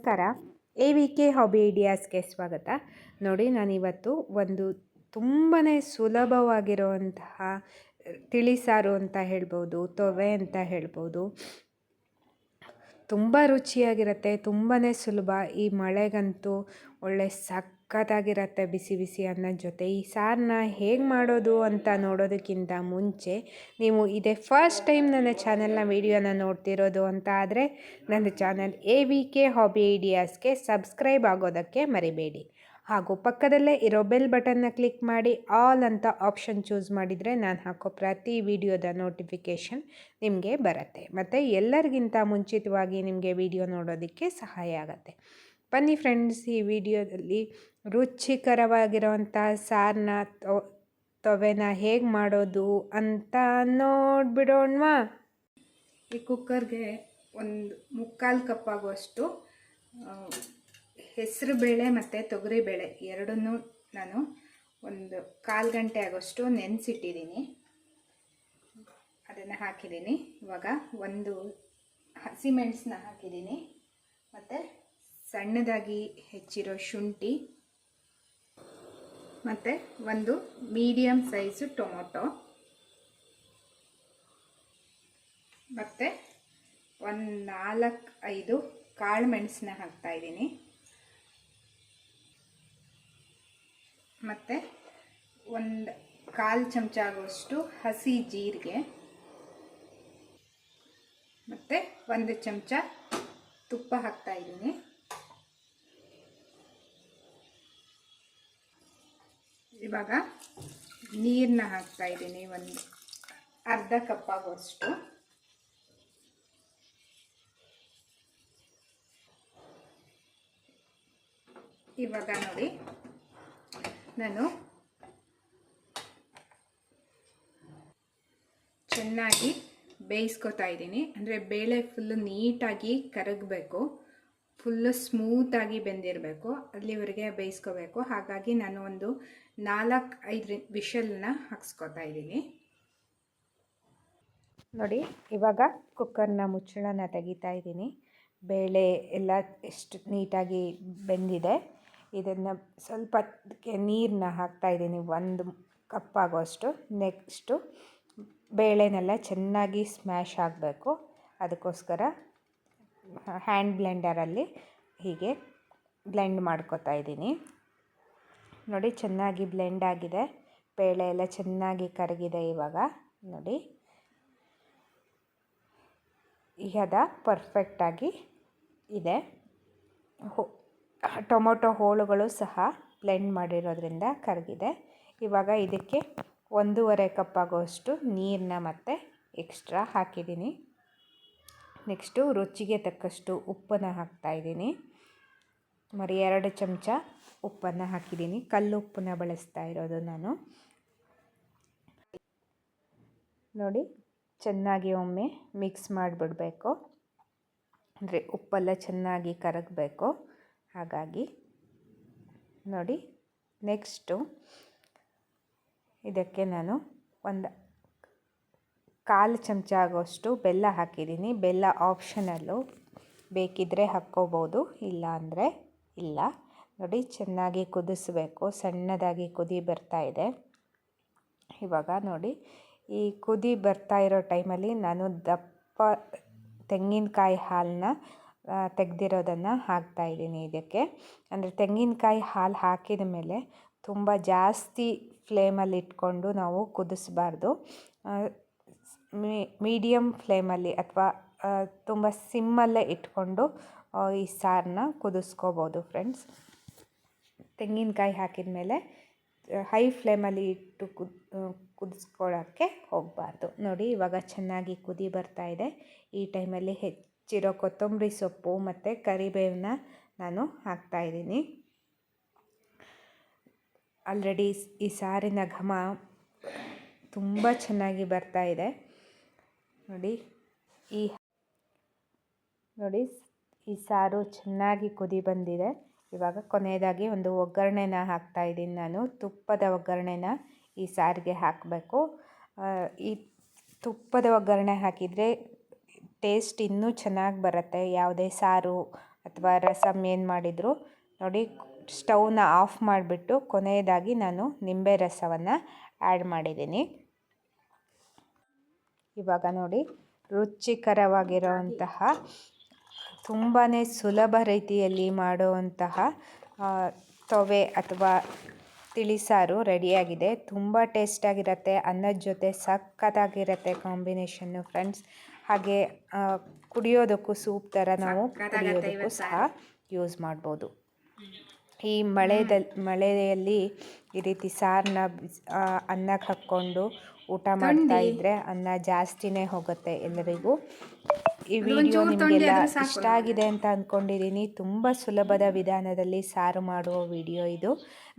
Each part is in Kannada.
ನಮಸ್ಕಾರ. ಎ ವಿ ಕೆ ಹಾಬಿ ಐಡಿಯಾಸ್ಗೆ ಸ್ವಾಗತ. ನೋಡಿ, ನಾನಿವತ್ತು ಒಂದು ತುಂಬಾ ಸುಲಭವಾಗಿರುವಂತಹ, ತಿಳಿಸಾರು ಅಂತ ಹೇಳ್ಬೋದು, ತೊವೆ ಅಂತ ಹೇಳ್ಬೋದು. ತುಂಬ ರುಚಿಯಾಗಿರುತ್ತೆ ತುಂಬಾ ಸುಲಭ. ಈ ಮಳೆಗಂತೂ ಒಳ್ಳೆ ಸಖತ್ತಾಗಿರುತ್ತೆ ಬಿಸಿ ಬಿಸಿ ಅನ್ನದ ಜೊತೆ. ಈ ಸಾರನ್ನ ಹೇಗೆ ಮಾಡೋದು ಅಂತ ನೋಡೋದಕ್ಕಿಂತ ಮುಂಚೆ ನೀವು ಇದೇ ಫಸ್ಟ್ ಟೈಮ್ ನನ್ನ ಚಾನೆಲ್ನ ವೀಡಿಯೋನ ನೋಡ್ತಿರೋದು ಅಂತ ಆದರೆ ನನ್ನ channel A V K hobby ಐಡಿಯಾಸ್ಗೆ subscribe ಆಗೋದಕ್ಕೆ ಮರಿಬೇಡಿ. ಹಾಗೂ ಪಕ್ಕದಲ್ಲೇ ಇರೋ ಬೆಲ್ ಬಟನ್ನ ಕ್ಲಿಕ್ ಮಾಡಿ ಆಲ್ ಅಂತ ಆಪ್ಷನ್ ಚೂಸ್ ಮಾಡಿದರೆ ನಾನು ಹಾಕೋ ಪ್ರತಿ ವಿಡಿಯೋದ ನೋಟಿಫಿಕೇಷನ್ ನಿಮಗೆ ಬರುತ್ತೆ. ಮತ್ತು ಎಲ್ಲರಿಗಿಂತ ಮುಂಚಿತವಾಗಿ ನಿಮಗೆ ವಿಡಿಯೋ ನೋಡೋದಕ್ಕೆ ಸಹಾಯ ಆಗುತ್ತೆ. ಬನ್ನಿ ಫ್ರೆಂಡ್ಸ್ ಈ ವಿಡಿಯೋದಲ್ಲಿ ರುಚಿಕರವಾಗಿರುವಂಥ ಸಾರನ್ನ ತೊವೆನ ಹೇಗೆ ಮಾಡೋದು ಅಂತ ನೋಡ್ಬಿಡೋಣವಾ? ಈ ಕುಕ್ಕರ್ಗೆ ಒಂದು ಮುಕ್ಕಾಲು ಕಪ್ ಆಗುವಷ್ಟು ಹೆಸರು ಬೇಳೆ ಮತ್ತು ತೊಗರಿಬೇಳೆ ಎರಡನ್ನೂ ನಾನು ಒಂದು ಕಾಲು ಗಂಟೆ ಆಗೋಷ್ಟು ನೆನೆಸಿಟ್ಟಿದ್ದೀನಿ. ಅದನ್ನು ಹಾಕಿದ್ದೀನಿ. ಇವಾಗ ಒಂದು ಹಸಿಮೆಣಸನ್ನ ಹಾಕಿದ್ದೀನಿ. ಮತ್ತು ಸಣ್ಣದಾಗಿ ಹೆಚ್ಚಿರೋ ಶುಂಠಿ, ಮತ್ತು ಒಂದು ಮೀಡಿಯಮ್ ಸೈಜು ಟೊಮೊಟೊ, ಮತ್ತು ಒಂದು ನಾಲ್ಕು ಐದು ಕಾಳು ಮೆಣಸನ್ನ ಹಾಕ್ತಾಯಿದ್ದೀನಿ ಮತ್ತು ಒಂದು ಕಾಲು ಚಮಚ ಆಗುವಷ್ಟು ಹಸಿ ಜೀರಿಗೆ, ಮತ್ತು ಒಂದು ಚಮಚ ತುಪ್ಪ ಹಾಕ್ತಾಯಿದ್ದೀನಿ ಇವಾಗ ನೀರನ್ನ ಹಾಕ್ತಾ ಇದ್ದೀನಿ, ಒಂದು ಅರ್ಧ ಕಪ್ ಆಗುವಷ್ಟು. ಇವಾಗ ನೋಡಿ, ನಾನು ಚೆನ್ನಾಗಿ ಬೇಯಿಸ್ಕೊತಾ ಇದ್ದೀನಿ. ಅಂದರೆ ಬೇಳೆ ಫುಲ್ಲು ನೀಟಾಗಿ ಕರಗಬೇಕು ಫುಲ್ಲು ಸ್ಮೂತಾಗಿ ಬೆಂದಿರಬೇಕು, ಅಲ್ಲಿವರೆಗೆ ಬೇಯಿಸ್ಕೋಬೇಕು. ಹಾಗಾಗಿ ನಾನು ಒಂದು ನಾಲ್ಕು ಐದು ವಿಷಲ್ನ ಹಾಕ್ಸ್ಕೊತಾ ಇದ್ದೀನಿ. ನೋಡಿ, ಇವಾಗ ಕುಕ್ಕರ್ನ ಮುಚ್ಚಳನ ತೆಗಿತಾ ಇದ್ದೀನಿ. ಬೇಳೆ ಎಲ್ಲ ಎಷ್ಟು ನೀಟಾಗಿ ಬೆಂದಿದೆ. ಇದನ್ನು ಸ್ವಲ್ಪ ನೀರನ್ನ ಹಾಕ್ತಾಯಿದ್ದೀನಿ ಒಂದು ಕಪ್ ಆಗೋಷ್ಟು. ನೆಕ್ಸ್ಟು ಬೇಳೆನೆಲ್ಲ ಚೆನ್ನಾಗಿ ಸ್ಮ್ಯಾಶ್ ಆಗಬೇಕು. ಅದಕ್ಕೋಸ್ಕರ ಹ್ಯಾಂಡ್ ಬ್ಲೆಂಡರಲ್ಲಿ ಹೀಗೆ ಬ್ಲೆಂಡ್ ಮಾಡ್ಕೋತಾ ಇದ್ದೀನಿ. ನೋಡಿ, ಚೆನ್ನಾಗಿ ಬ್ಲೆಂಡ್ ಆಗಿದೆ. ಬೇಳೆ ಎಲ್ಲ ಚೆನ್ನಾಗಿ ಕರಗಿದೆ ಇವಾಗ. ನೋಡಿ. ಈ ಹದ ಪರ್ಫೆಕ್ಟಾಗಿ ಇದೆ. ಟೊಮೊಟೊ ಹೋಳುಗಳು ಸಹ ಬ್ಲೆಂಡ್ ಮಾಡಿರೋದ್ರಿಂದ ಕರಗಿದೆ. ಇವಾಗ ಇದಕ್ಕೆ ಒಂದೂವರೆ ಕಪ್ ಆಗೋಷ್ಟು ನೀರನ್ನ ಮತ್ತೆ ಎಕ್ಸ್ಟ್ರಾ ಹಾಕಿದ್ದೀನಿ. ನೆಕ್ಸ್ಟು ರುಚಿಗೆ ತಕ್ಕಷ್ಟು ಉಪ್ಪನ್ನು ಹಾಕ್ತಾಯಿದ್ದೀನಿ ಮರಿ ಎರಡು ಚಮಚ ಉಪ್ಪನ್ನು ಹಾಕಿದ್ದೀನಿ. ಕಲ್ಲು ಉಪ್ಪನ್ನ ಬಳಸ್ತಾ ಇರೋದು ನಾನು. ನೋಡಿ, ಚೆನ್ನಾಗಿ ಒಮ್ಮೆ ಮಿಕ್ಸ್ ಮಾಡಿಬಿಡಬೇಕು. ಅಂದರೆ ಉಪ್ಪೆಲ್ಲ ಚೆನ್ನಾಗಿ ಕರಗಬೇಕು. ಹಾಗಾಗಿ ನೋಡಿ ನೆಕ್ಸ್ಟು ಇದಕ್ಕೆ ನಾನು ಒಂದು ಕಾಲು ಚಮಚ ಆಗೋಷ್ಟು ಬೆಲ್ಲ ಹಾಕಿದ್ದೀನಿ. ಬೆಲ್ಲ ಆಪ್ಷನಲ್ಲು ಬೇಕಿದ್ದರೆ ಹಾಕ್ಕೋಬೋದು ಇಲ್ಲ ಅಂದರೆ ಇಲ್ಲ. ನೋಡಿ, ಚೆನ್ನಾಗಿ ಕುದಿಸ್ಬೇಕು. ಸಣ್ಣದಾಗಿ ಕುದಿ ಬರ್ತಾ ಇದೆ. ಇವಾಗ ನೋಡಿ, ಈ ಕುದಿ ಬರ್ತಾ ಇರೋ ಟೈಮಲ್ಲಿ ನಾನು ದಪ್ಪ ತೆಂಗಿನಕಾಯಿ ಹಾಲನ್ನ ತೆಗೆದಿರೋದನ್ನು ಹಾಕ್ತಾಯಿದ್ದೀನಿ ಇದಕ್ಕೆ. ಅಂದರೆ ತೆಂಗಿನಕಾಯಿ ಹಾಲು ಹಾಕಿದ ಮೇಲೆ ತುಂಬ ಜಾಸ್ತಿ ಫ್ಲೇಮಲ್ಲಿ ಇಟ್ಕೊಂಡು ನಾವು ಕುದಿಸ್ಬಾರ್ದು. ಮೀಡಿಯಮ್ ಫ್ಲೇಮಲ್ಲಿ ಅಥವಾ ತುಂಬ ಸಿಮ್ಮಲ್ಲೇ ಇಟ್ಕೊಂಡು ಈ ಸಾರನ್ನ ಕುದಿಸ್ಕೋಬೋದು ಫ್ರೆಂಡ್ಸ್ ತೆಂಗಿನಕಾಯಿ ಹಾಕಿದ ಮೇಲೆ ಹೈ ಫ್ಲೇಮಲ್ಲಿ ಇಟ್ಟು ಕುದ್ ಕುದಿಸ್ಕೊಳ್ಳೋಕ್ಕೆ ಹೋಗಬಾರ್ದು. ನೋಡಿ, ಇವಾಗ ಚೆನ್ನಾಗಿ ಕುದಿ ಬರ್ತಾ ಇದೆ. ಈ ಟೈಮಲ್ಲಿ ಹೆಚ್ಚಿರೋ ಕೊತ್ತಂಬರಿ ಸೊಪ್ಪು ಮತ್ತು ಕರಿಬೇವನ್ನ ನಾನು ಹಾಕ್ತಾಯಿದ್ದೀನಿ ಆಲ್ರೆಡಿ ಈ ಸಾರಿನ ಘಮ ತುಂಬ ಚೆನ್ನಾಗಿ ಬರ್ತಾ ಇದೆ. ನೋಡಿ, ಈ, ನೋಡಿ ಈ ಸಾರು ಚೆನ್ನಾಗಿ ಕುದಿ ಬಂದಿದೆ. ಇವಾಗ ಕೊನೆಯದಾಗಿ ಒಂದು ಒಗ್ಗರಣೆನ ಹಾಕ್ತಾ ಇದ್ದೀನಿ ನಾನು. ತುಪ್ಪದ ಒಗ್ಗರಣೆನ ಈ ಸಾರಿಗೆ ಹಾಕಬೇಕು. ಈ ತುಪ್ಪದ ಒಗ್ಗರಣೆ ಹಾಕಿದರೆ ಟೇಸ್ಟ್ ಇನ್ನೂ ಚೆನ್ನಾಗಿ ಬರುತ್ತೆ. ಯಾವುದೇ ಸಾರು ಅಥವಾ ರಸಮ್ ಏನು ಮಾಡಿದರೂ. ನೋಡಿ, ಸ್ಟವ್ನ ಆಫ್ ಮಾಡಿಬಿಟ್ಟು ಕೊನೆಯದಾಗಿ ನಾನು ನಿಂಬೆ ರಸವನ್ನು ಆ್ಯಡ್ ಮಾಡಿದ್ದೀನಿ. ಇವಾಗ ನೋಡಿ, ರುಚಿಕರವಾಗಿರೋವಂತಹ ತುಂಬಾ ಸುಲಭ ರೀತಿಯಲ್ಲಿ ಮಾಡುವಂತಹ ತೊವೆ ಅಥವಾ ತಿಳಿಸಾರು ರೆಡಿಯಾಗಿದೆ. ತುಂಬ ಟೇಸ್ಟಾಗಿರುತ್ತೆ ಅನ್ನದ ಜೊತೆ ಸಖತ್ತಾಗಿರುತ್ತೆ ಕಾಂಬಿನೇಷನ್ನು ಫ್ರೆಂಡ್ಸ್. ಹಾಗೆ ಕುಡಿಯೋದಕ್ಕೂ ಸೂಪ್ ಥರ ನಾವು ಕುಡಿಯೋದಕ್ಕೂ ಸಹ ಯೂಸ್ ಮಾಡ್ಬೋದು. ಈ ಮಳೆದಲ್ಲಿ ಮಳೆಯಲ್ಲಿ ಈ ರೀತಿ ಸಾರನ್ನ ಅನ್ನಕ್ಕೆ ಹಾಕ್ಕೊಂಡು ಊಟ ಮಾಡ್ತಾ ಇದ್ದರೆ ಅನ್ನ ಜಾಸ್ತಿನೇ ಹೋಗುತ್ತೆ ಎಲ್ಲರಿಗೂ. ಈ ವಿಡಿಯೋ ನಿಮಗೆಲ್ಲ ಇಷ್ಟ ಆಗಿದೆ ಅಂತ ಅಂದ್ಕೊಂಡಿದ್ದೀನಿ ತುಂಬ ಸುಲಭದ ವಿಧಾನದಲ್ಲಿ ಸಾರು ಮಾಡುವ ವಿಡಿಯೋ ಇದು.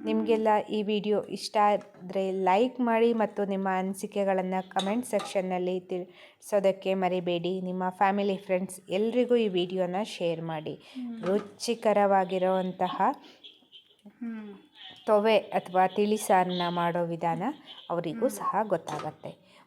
ನಿಮಗೆಲ್ಲ ಈ ವಿಡಿಯೋ ಇಷ್ಟ ಆದರೆ ಲೈಕ್ ಮಾಡಿ ಮತ್ತು ನಿಮ್ಮ ಅನಿಸಿಕೆಗಳನ್ನು ಕಮೆಂಟ್ ಸೆಕ್ಷನ್ನಲ್ಲಿ ತಿಳಿಸೋದಕ್ಕೆ ಮರಿಬೇಡಿ. ನಿಮ್ಮ ಫ್ಯಾಮಿಲಿ ಫ್ರೆಂಡ್ಸ್ ಎಲ್ರಿಗೂ ಈ ವಿಡಿಯೋನ ಶೇರ್ ಮಾಡಿ. ರುಚಿಕರವಾಗಿರುವಂತಹ ತೊವೆ ಅಥವಾ ತಿಳಿಸಾರನ್ನ ಮಾಡೋ ವಿಧಾನ ಅವರಿಗೂ ಸಹ ಗೊತ್ತಾಗತ್ತೆ.